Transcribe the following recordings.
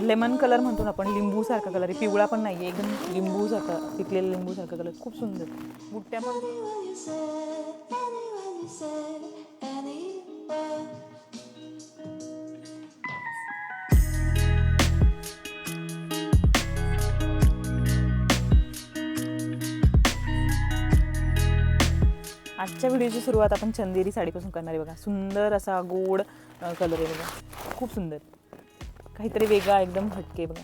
Lemon colour म्हणतो ना आपण लिंबू सारखा कलर आहे. पिवळा पण नाही एकदम लिंबू सारखा पिकलेला लिंबू सारखा कलर. खूप सुंदर. बुट्ट्या पण आजच्या व्हिडिओची सुरुवात आपण चंदेरी साडीपासून करणार आहे बघा. सुंदर असा गोड कलर आहे बघा. खूप सुंदर. काहीतरी वेगळा एकदम हटके बघा.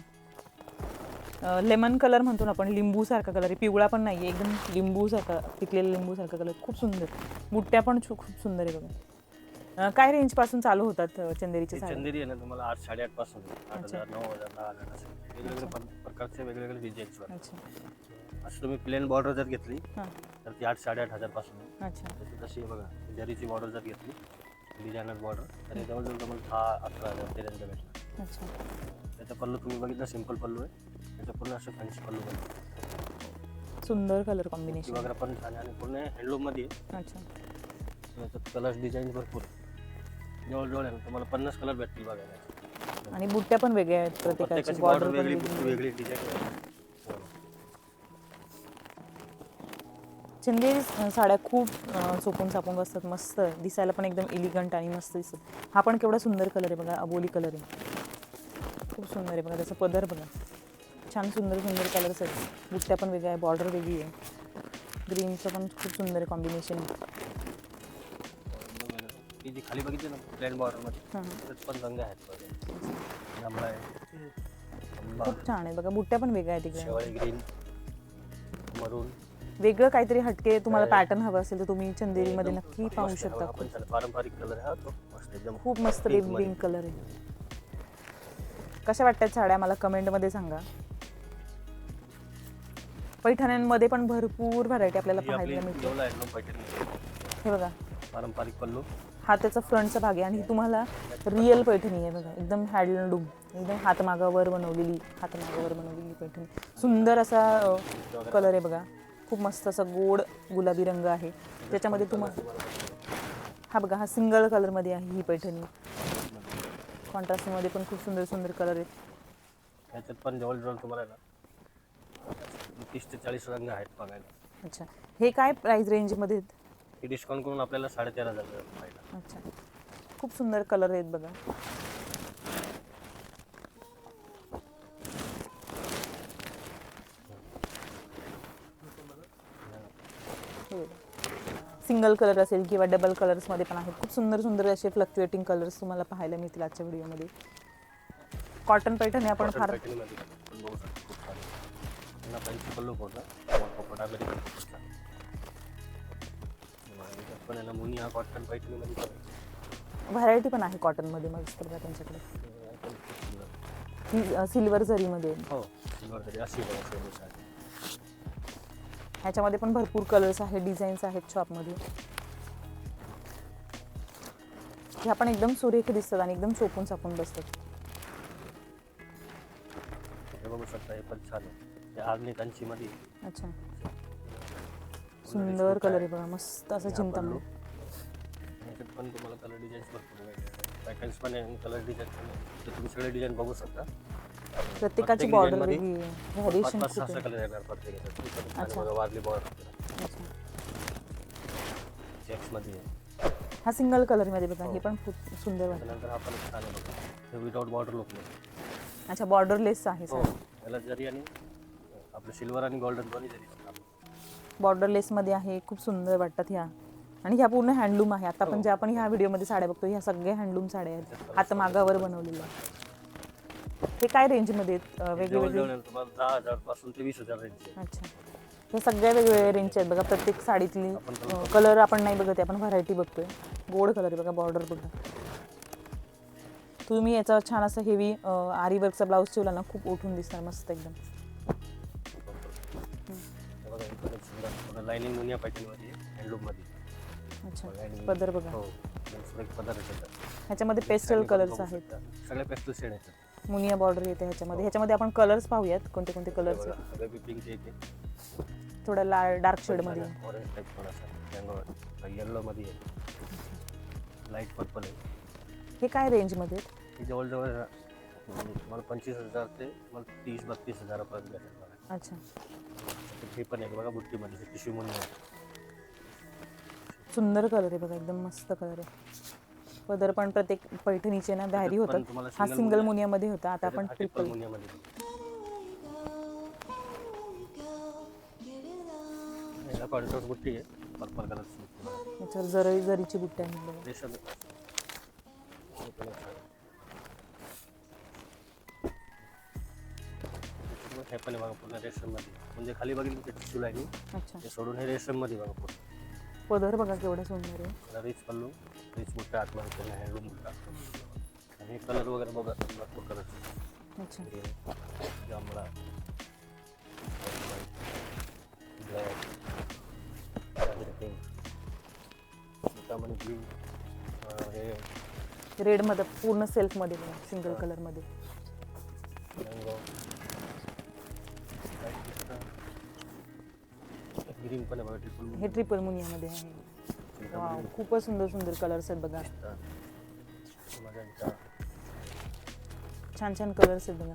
लेमन कलर म्हणतो ना आपण लिंबू सारखा कलर आहे. पिवळा पण नाही एकदम लिंबू सारखा पिकलेला लिंबू सारखा कलर खूप सुंदर. बुट्ट्या पण खूप सुंदर आहे बघा. काय रेंजपासून चालू होतात साड्या? चंदेरी आहे ना तुम्हाला आठ साडेआठपासून. आठ अच्छा. हजार नऊ हजार दहा हजार असं. प्रकारचे वेगवेगळे डिझाईन्स अच्छा. असं तुम्ही प्लेन बॉर्डर जर घेतली तर ती आठ साडेआठ हजारपासून. आहे अच्छा. तशी आहे बघा जरीची बॉर्डर जर घेतली डिझायनर बॉर्डर तर जवळजवळ तुम्हाला दहा अकरा हजार पर्यंत भेटणार. अच्छा. त्याचा पल्लू तुम्ही बघितलं सिंपल पल्लू आहे. त्याचं पूर्ण असं फॅन्सी पल्लू आहे सुंदर कलर ती कॉम्बिनेशन वगैरे पण छान आहे आणि पूर्ण हँडलूममध्ये आहे. अच्छा. त्याच्यात कलर्स डिझाईन भरपूर आहे. जवळजवळ आहे ना तुम्हाला पन्नास कलर भेटतील बघायला. आणि बुट्ट्या पण वेगळ्या आहेत प्रत्येकाची प्रत्येकाची बॉर्डर वेगळी वेगळी. वेगळी डिझाईन चंदेरी अं, साड्या खूप अं, चोपून चापून बसतात. मस्त दिसायला पण एकदम एलिगंट आणि मस्त दिसत हा पण केवढा सुंदर कलर आहे बघा अबोली कलर आहे. सुंदर आहे बघा त्याचा पदर बघा. छान सुंदर सुंदर कलर्स आहेत बुट्ट्या पण वेगळ्या आहे बॉर्डर वेगळी आहे. ग्रीनचं पण खूप सुंदर आहे कॉम्बिनेशन जी खाली बघितली ना प्लेन बॉर्डरमध्ये त्याच्यात पण रंग आहेत. जांभळा आहे. खूप छान आहे बघा बुट्ट्या पण वेगळ्या आहेत तिकडे. शेवाळी ग्रीन मरून. वेगळं काहीतरी हटके तुम्हाला पॅटर्न हवं असेल तर तुम्ही चंदेरीमध्ये नक्की पाहू शकता बघा, आपण त्याला पारंपरिक कलर हा तो. मस्त एकदम खूप मस्त बेबी. पिंक कलर आहे. कशा वाटतात साड्या मला कमेंटमध्ये सांगा. पैठण्यांमध्ये पण भरपूर व्हरायटी आपल्याला आपली पाहायला मिळते. हे बघा. पारंपरिक पल्लू. हा त्याचा फ्रंटचा भाग आहे आणि ही तुम्हाला रिअल पैठणी आहे बघा. एकदम हँडलूम. एकदम हातमागावर बनवलेली हातमागावर बनवलेली पैठणी. सुंदर असा कलर आहे बघा. खूप मस्त असा गोड गुलाबी रंग आहे. त्याच्यामध्ये तुम्हाला हा बघा हा सिंगल कलरमध्ये आहे ही पैठणी. कॉन्ट्रास्टमध्ये पण खूप सुंदर सुंदर कलर आहेत त्याच्यात पण जवळजवळ तुम्हाला ना तीस ते चाळीस रंग आहेत बघायला. अच्छा. हे काय प्राइस रेंजमध्ये आहेत? ही डिस्काउंट करून आपल्याला साडेतेरा हजार पाहिजे. अच्छा. खूप सुंदर कलर आहेत बघा. सिंगल कलर असेल किंवा डबल कलर्समध्ये पण आहेत. खूप सुंदर सुंदर असे फ्लक्च्युएटिंग कलर्स तुम्हाला पाहायला मिळतील आजच्या व्हिडिओमध्ये. कॉटन पैठणी आपण फार पैठणीमध्ये पण बघू शकतो खूप छान त्यांना पैसे पल्लू होता. कपडा अमेरिकन कपडा याच्यात पण आहे ना मुनी हा कॉटन पैठणीमध्ये पण आहे. व्हरायटी पण आहे कॉटनमध्ये मस्त बघा त्यांच्याकडे सिल्वर जरीमध्ये. हो सिल्वर अशी ह्याच्यामध्ये पण भरपूर कलर्स आहेत डिझाईन्स आहेत शॉपमध्ये ह्या पण एकदम सुरेख दिसतात आणि एकदम चोपून चापून बसतात. हे बघू शकता हे पण छान आहे. हे आग्नी कंचीमध्ये. अच्छा. सुंदर कलर आहे. बघा मस्त असं चिंतामणी याच्यात पण तुम्हाला कलर डिझाईन्स भरपूर पॅटर्न्स पण आहे कलर डिझाईन पण आहे तर तुम्ही सगळे डिझाईन बघू शकता. प्रत्येकाची प्रत्येक बॉर्डरमध्ये वेगळी आहे. व्हॅरिएशन खूप आहे कलर येणार प्रत्येक याच्यात ती पण छान आहे अच्छा. बघा वारली बॉर्डर अच्छा. चेक्समध्ये आहे हा सिंगल कलरमध्ये बघा हे. पण खूप सुंदर वाटतं. त्यानंतर हा पण छान आहे बघा. हे विदाउट बॉर्डर लुक अच्छा बॉर्डरलेस आहे हो. सर याला जरी आणि आपलं सिल्वर आणि गोल्डन दोन्ही जरी बॉर्डरलेसमध्ये आहे खूप सुंदर वाटतात ह्या. आणि ह्या पूर्ण हँडलूम आहे. आता आपण ज्या आपण ह्या व्हिडिओमध्ये साड्या बघतो ह्या सगळ्या हँडलूम साड्या आहेत. हातमागावर बनवलेल्या हे काय रेंजमध्ये आहेत अं, वेगळे वेगळे जवळजवळ तुम्हाला दहा हजारपासून ते वीस हजार रेंज अच्छा. हे सगळ्या वेगवेगळ्या रेंजचे आहेत बघा प्रत्येक साडीतली कलर आपण नाही बघत आहे आपण व्हरायटी बघतोय. गोड कलर आहे बघा बॉर्डर बघा. तुम्ही याचा छान असं हेवी आरी वर्कचा ब्लाऊज ठेवला ना खूप उठून दिसणार मस्त एकदम. बघा अच्छा Lining. पदर बघा. हो एक. ह्याच्यामध्ये पेस्टल कलर्स आहेत. शकता. सगळे पेस्टल शेड आहेत. मुनिया बॉर्डर येते ह्याच्यामध्ये. ह्याच्यामध्ये आपण कलर्स पाहूयात. कोणते कोणते कलर्स थोडा लाल डार्क शेडमध्ये ऑरेंज टाईप थोडासा. येल्लोमध्ये लाइट पर्पल आहे. हे काय रेंजमध्ये? ही जवळजवळ तुम्हाला पंचवीस हजार ते तुम्हाला तीस बत्तीस हजारापर्यंत भेटेल अच्छा. हे पण आहे बघा बुट्टीमध्ये. टिश्यू म्हणून सुंदर कलर आहे बघा एकदम मस्त कलर आहे. पदर पण प्रत्येक पैठणीचे ना पण होतात हा सिंगल मुनिया- मुनियामध्ये होता. आता आपण ट्रिपल बुट्टी आहे. पर्पल बघा. याच्यावर जरी जरीची बुट्टी आहे. पूर्ण रेशममध्ये. म्हणजे खाली बघितलं ते टिश्यू ते सोडून हे रेशममध्ये बघा पूर्ण. पदर बघा केवढा सुंदर आहे. रिच पल्लू रिच बुट्टा आतमध्ये त्यांना हँडलूम बुट्टा आणि कलर वगैरे बघा भरपूर कलरचे अच्छा. जांभळा ब्लॅक त्यामध्ये ब्ल्यू हे रेडमध्ये पूर्ण सेल्फमध्ये सिंगल कलरमध्ये ग्रीन पण आहे बघा ट्रिपल हे ट्रिपल मुनियामध्ये आहे. वाव खूपच सुंदर सुंदर कलर्स आहेत बघा. छान छान कलर्स आहेत बघा.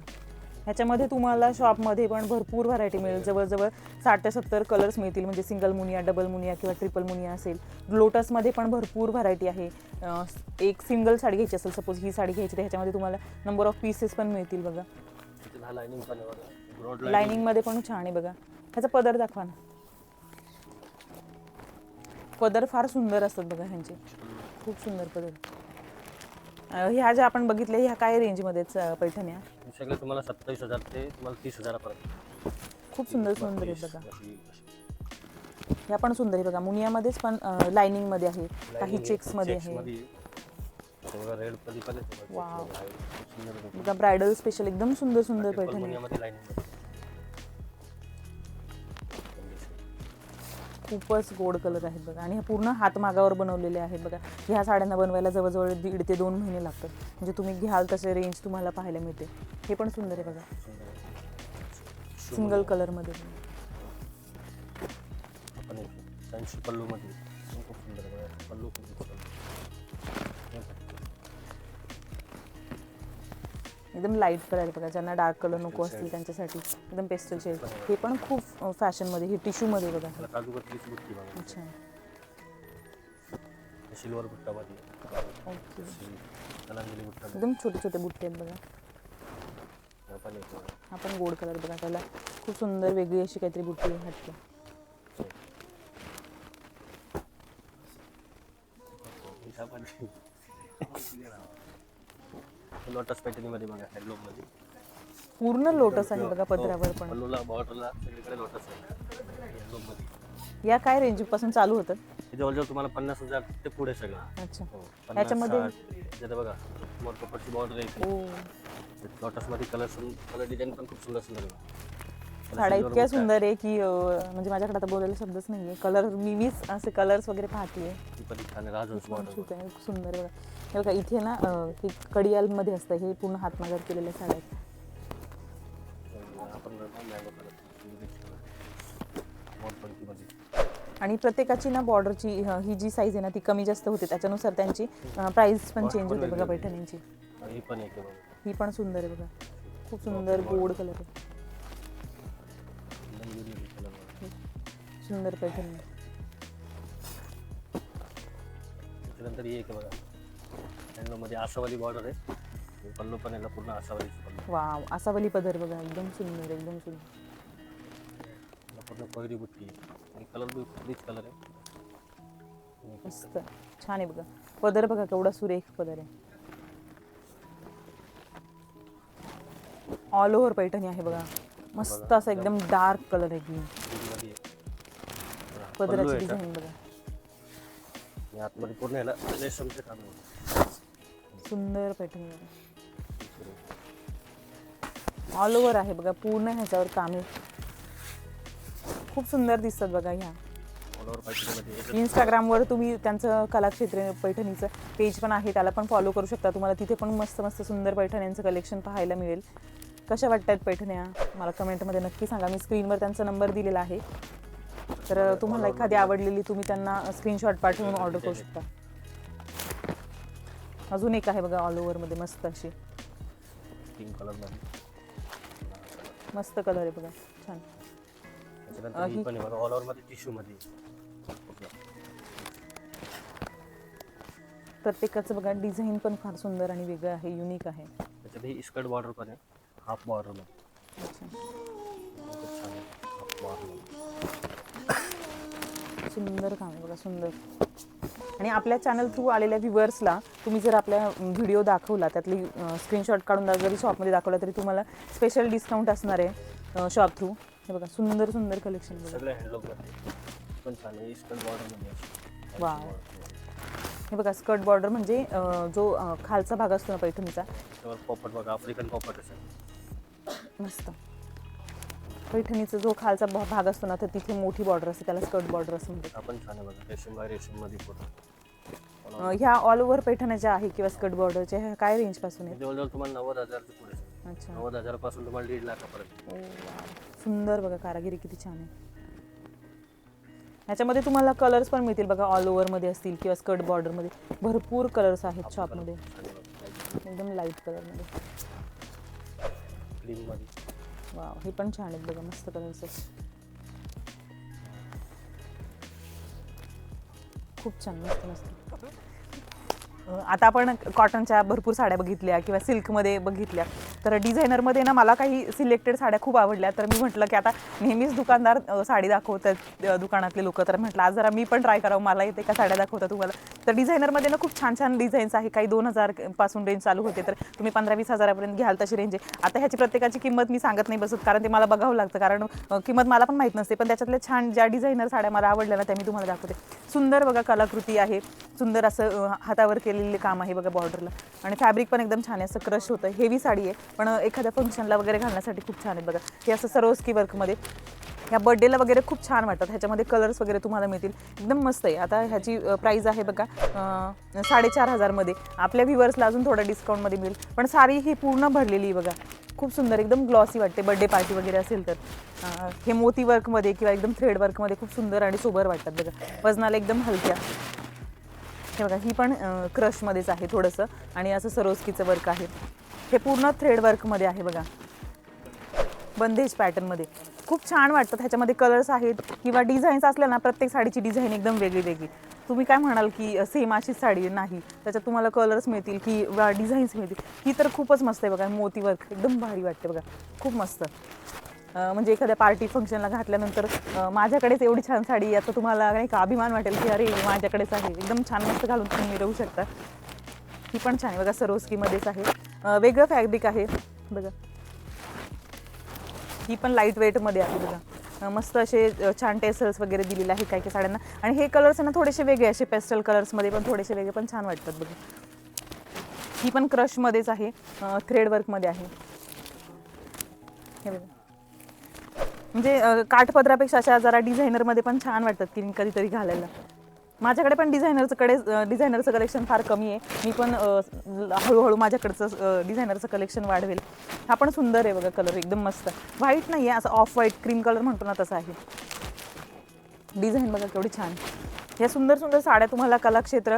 ह्याच्यामध्ये तुम्हाला शॉपमध्ये पण भरपूर व्हरायटी मिळेल. जवळजवळ साठ ते सत्तर कलर्स मिळतील. म्हणजे सिंगल मुनिया डबल मुनिया किंवा ट्रिपल मुनिया असेल. लोटसमध्ये पण भरपूर व्हरायटी आहे. अं, एक सिंगल साडी घ्यायची असेल सपोज ही साडी घ्यायची तर ह्याच्यामध्ये तुम्हाला नंबर ऑफ पीसेस पण मिळतील बघा. लाईनिंग पण आहे बघा. ब्रॉड लाइनिंगमध्ये पण छान आहे बघा. ह्याचा पदर दाखवा ना. पदर फार सुंदर असतात बघा ह्यांचे. खूप सुंदर पदर. अं, ह्या ज्या आपण बघितल्या ह्या काय रेंजमध्येच पैठण्या? सगळे तुम्हाला सत्तावीस हजार ते तुम्हाला तीस हजारापर्यंत. खूप सुंदर सुंदर आहेत बघा. अशी- अशी. ह्या पण सुंदर आहे बघा. मुनियामध्येच पण लाइनिंगमध्ये आहे. काही Lining चेक्समध्ये checks आहे. मध्ये. बघा रेड पण Wow. सुंदर. बघा ब्रायडल स्पेशल एकदम सुंदर सुंदर पैठणी. खूपच गोड कलर आहेत बघा. आणि हे पूर्ण हातमागावर बनवलेले आहेत बघा. ह्या साड्यांना बनवायला जवळजवळ दीड ते दोन महिने लागतात. म्हणजे तुम्ही घ्याल तसे रेंज तुम्हाला पाहायला मिळते. हे पण सुंदर आहे बघा. सिंगल कलरमध्ये आपण पल्लू एकदम लाइट कलर बघा ज्यांना डार्क कलर नको असतील त्यांच्यासाठी एकदम पेस्टल शेड हे पण खूप फॅशनमध्ये हे टिश्यूमध्ये बघा. अच्छा. Silver okay. एकदम छोटे छोटे बुट्टे आहेत बघा. पण एक बघा. हा पण गोड कलर बघा त्याला खूप सुंदर वेगळी अशी काहीतरी बुट्टी पण लोटस पॅटर्नमध्ये बघा हँडलूममध्ये. पूर्ण लोटस आहे बघा पदरावर पण. पल्लूला बॉर्डरला सगळीकडे लोटस आहे. हँडलूममध्ये. या काय रेंजपासून चालू होतं? हे जवळजवळ तुम्हाला पन्नास हजार ते पुढे सगळं. अच्छा. हो पन्नास ह्याच्यामध्ये- साठ इथं बघा मोर कपडची बॉर्डर आहे ओ लोटसमध्ये कलर कलर डिझाईन पण खूप सुंदर सुंदर आहे. साड्या इतक्या. सुंदर आहे की अं, म्हणजे माझ्याकडे आता बोलायला शब्दच नाही आहे. कलर मी मीच असे कलर्स वगैरे पाहते. ती पण छान आहे राजहंस बॉर्डर खूप आहे खूप सुंदर आहे बघा. हे बघा इथे ना अं, हे कडियालमध्ये असतं हे पूर्ण हातमागावर केलेल्या साड्या आहेत आपण आणि प्रत्येकाची ना बॉर्डरची ही जी साईज आहे ना ती कमी जास्त होते. त्याच्यानुसार त्यांची प्राइस पण चेंज होते बघा पैठणींची. ही पण एक आहे बघा. ही पण सुंदर आहे बघा. खूप सुंदर गोड कलर आहे. सुंदर पैठणी त्याच्यानंतर ही एक आहे बघा. हँडलूममध्ये आसावाली बॉर्डर आहे. पल्लू पण याला पूर्ण आसावालीची पल्लू. वाव असावली पदर बघा एकदम सुंदर एकदम सुंदर. याला पूर्ण पहिली बुट्टी आहे. आणि कलर बी रिच कलर आहे. मस्त छान आहे बघा. पदर बघा केवढा सुरेख पदर आहे. ऑल ओव्हर पैठणी आहे बघा. मस्त असं एकदम डार्क कलर आहे ग्रीन ग्रीनमध्ये आहे. बघा, पल्लू पदराची आहे डिझाईन बघा. आणि आतमध्ये पूर्ण याला रेशमचे काम आहे. सुंदर बघा. ऑल ओव्हर आहे बघा पूर्ण ह्याच्यावर काम. आहे खूप सुंदर दिसतात बघा ह्या. All over पायथनमध्ये याच्यात इंस्टाग्रामवर तुम्ही त्यांचं कलाक्षेत्र पैठणीचं पेज पण आहे त्याला पण फॉलो करू शकता. तुम्हाला तिथे पण मस्त मस्त सुंदर पैठण्यांचं कलेक्शन पाहायला मिळेल. कशा वाटतात पैठण्या? मला कमेंटमध्ये नक्की सांगा. मी स्क्रीनवर त्यांचा नंबर दिलेला आहे. तर तुम्हाला एखादी आवडलेली तुम्ही त्यांना स्क्रीनशॉट पाठवून ऑर्डर करू शकता. अजून एक आहे बघा ऑल ओव्हरमध्ये मस्त अशी. पिंक कलरमध्ये मस्त कलर आहे बघा छान. त्याच्यानंतर ही- पण आहे बघा ऑल ओव्हरमध्ये टिश्यूमध्ये प्रत्येकाचं बघा डिझाईन पण फार सुंदर आणि वेगळं आहे युनिक आहे. त्याच्यात ही स्कर्ट बॉर्डर पण आहे. हाफ बॉर्डरमध्ये अच्छा. खूप छान आहे. हाफ बॉर्डरमध्ये सुंदर काम आहे बघा सुंदर. आणि आपल्या चॅनल थ्रू आलेल्या व्ह्युअर्सला तुम्ही जर आपल्या व्हिडिओ दाखवला त्यातली स्क्रीनशॉट काढून जरी शॉपमध्ये दाखवला तरी तुम्हाला स्पेशल डिस्काउंट असणार आहे शॉप थ्रू हे बघा सुंदर सुंदर कलेक्शन वाव. हे बघा स्कर्ट बॉर्डर म्हणजे जो खालचा भाग असतो ना पैठणीचा बघा आफ्रिकन मस्त. पैठणीचा जो खालचा भाग असतो ना तर तिथे मोठी बॉर्डर असते त्याला स्कर्ट बॉर्डर असं म्हणतात. हा पण छान आहे बघा रेशीम बाय ह्या ऑल ओव्हर पैठण्या ज्या आहे किंवा स्कर्ट बॉर्डरच्या ह्या काय रेंजपासून आहेत? जवळजवळ तुम्हाला नव्वद हजारच्या पुढे आहे. अच्छा. नव्वद हजारापासून तुम्हाला दीड लाखापर्यंत. ओ. सुंदर बघा कारागिरी किती छान आहे. ह्याच्यामध्ये तुम्हाला कलर्स पण मिळतील बघा ऑल ओव्हरमध्ये असतील किंवा स्कर्ट बॉर्डरमध्ये भरपूर कलर्स आहेत शॉपमध्ये छान आहे बघा. एकदम लाइट कलरमध्ये क्रीममध्ये वा हे पण छान आहेत बघा मस्त कलर्स खूप छान मस्त मस्त. आता आपण कॉटनच्या भरपूर साड्या बघितल्या किंवा सिल्कमध्ये बघितल्या. तर डिझायनरमध्ये ना मला काही सिलेक्टेड साड्या खूप आवडल्या. तर मी म्हटलं की आता नेहमीच दुकानदार साडी दाखवतात दुकानातले लोक. तर म्हटलं आज जरा मी पण ट्राय करावं. मला येते का साड्या दाखवता तुम्हाला. तर डिझायनरमध्ये ना खूप छान छान डिझाईन्स आहे. काही दोन हजारपासून रेंज चालू होते तर तुम्ही पंधरा वीस हजारापर्यंत घ्याल तशी रेंज आहे. आता ह्याची प्रत्येकाची किंमत मी सांगत नाही बसत कारण ते मला बघावं लागतं. कारण किंमत मला पण माहीत नसते. पण त्याच्यातल्या छान ज्या डिझायनर साड्या मला आवडल्या ना त्या मी तुम्हाला दाखवते. सुंदर बघा कलाकृती आहे. सुंदर असं हातावर केलेले काम आहे बघा बॉर्डरला आणि फॅब्रिक पण एकदम छान आहे. असं क्रश होतं. हेवी साडी आहे. पण एखाद्या फंक्शनला वगैरे घालण्यासाठी खूप छान आहे बघा. हे असं सरोस्की वर्कमध्ये ह्या बड्डेला वगैरे खूप छान वाटतात. ह्याच्यामध्ये कलर्स वगैरे तुम्हाला मिळतील. एकदम मस्त आहे. आता ह्याची प्राईज आहे बघा साडेचार हजारमध्ये. आपल्या व्ह्युअर्सला अजून थोडं डिस्काउंटमध्ये मिळेल. पण साडी ही पूर्ण भरलेली आहे बघा. खूप सुंदर एकदम ग्लॉसी वाटते. बड्डे पार्टी वगैरे असेल तर. हे मोती वर्कमध्ये किंवा एकदम थ्रेड वर्कमध्ये खूप सुंदर आणि सोबर वाटतात बघा. वजनाला एकदम हलक्या. हे बघा ही पण क्रशमध्येच आहे थोडंसं. आणि असं सरोस्कीचं वर्क आहे. हे पूर्ण थ्रेड वर्कमध्ये आहे बघा. बंदेज पॅटर्नमध्ये खूप छान वाटतं ह्याच्यामध्ये कलर्स आहेत किंवा डिझाईन्स असल्या ना प्रत्येक साडीची डिझाईन एकदम वेगळी वेगळी. तुम्ही काय म्हणाल की सेम अशीच साडी नाही त्याच्यात तुम्हाला कलर्स मिळतील किंवा डिझाईन्स मिळतील? ही तर खूपच मस्त आहे बघा मोती वर्क एकदम भारी वाटते बघा खूप मस्त. म्हणजे एखाद्या पार्टी फंक्शनला घातल्यानंतर माझ्याकडेच एवढी छान साडी याचा तुम्हाला नाही का अभिमान वाटेल की अरे माझ्याकडेच आहे. एकदम छान मस्त घालून तुम्ही राहू शकता. ही पण छान आहे बघा सरोस्कीमध्येच आहे. वेगळं फॅब्रिक आहे. बघा. ही पण लाइट वेटमध्ये आहे बघा. मस्त असे छान टेसल्स वगैरे दिलेले आहे काही काही साड्यांना. आणि हे कलर्स ना थोडेसे वेगळे असे पेस्टल कलर्समध्ये पण थोडेसे वेगळे पण छान वाटतात बघा. ही पण क्रशमध्येच आहे थ्रेड वर्कमध्ये आहे. हे बघा. म्हणजे काठपदरापेक्षा अशा जरा डिझायनरमध्ये पण छान वाटतात की कधीतरी घालायला. माझ्याकडे पण डिझायनरचं कडे डिझायनरचं कलेक्शन फार कमी आहे. मी पण हळूहळू माझ्याकडचं डिझायनरचं कलेक्शन वाढवेल. हा पण सुंदर आहे बघा कलर एकदम मस्त. व्हाईट नाही आहे असं ऑफ व्हाईट क्रीम कलर म्हणतो ना तसा आहे. डिझाईन बघा केवढी छान. या सुंदर सुंदर साड्या तुम्हाला कलाक्षेत्र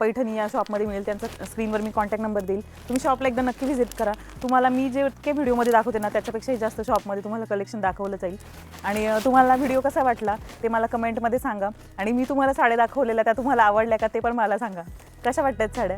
पैठणी या शॉपमध्ये मिळेल. त्यांचा स्क्रीनवर मी कॉन्टॅक्ट नंबर देईल. तुम्ही शॉपला एकदा नक्की व्हिजिट करा. तुम्हाला मी जे इतके व्हिडिओमध्ये दाखवते ना त्याच्यापेक्षाही जास्त शॉपमध्ये तुम्हाला कलेक्शन दाखवलं जाईल. आणि तुम्हाला व्हिडिओ कसा वाटला ते मला कमेंटमध्ये सांगा. आणि मी तुम्हाला साड्या दाखवलेल्या त्या तुम्हाला आवडल्या का ते पण मला सांगा. कशा वाटतात साड्या?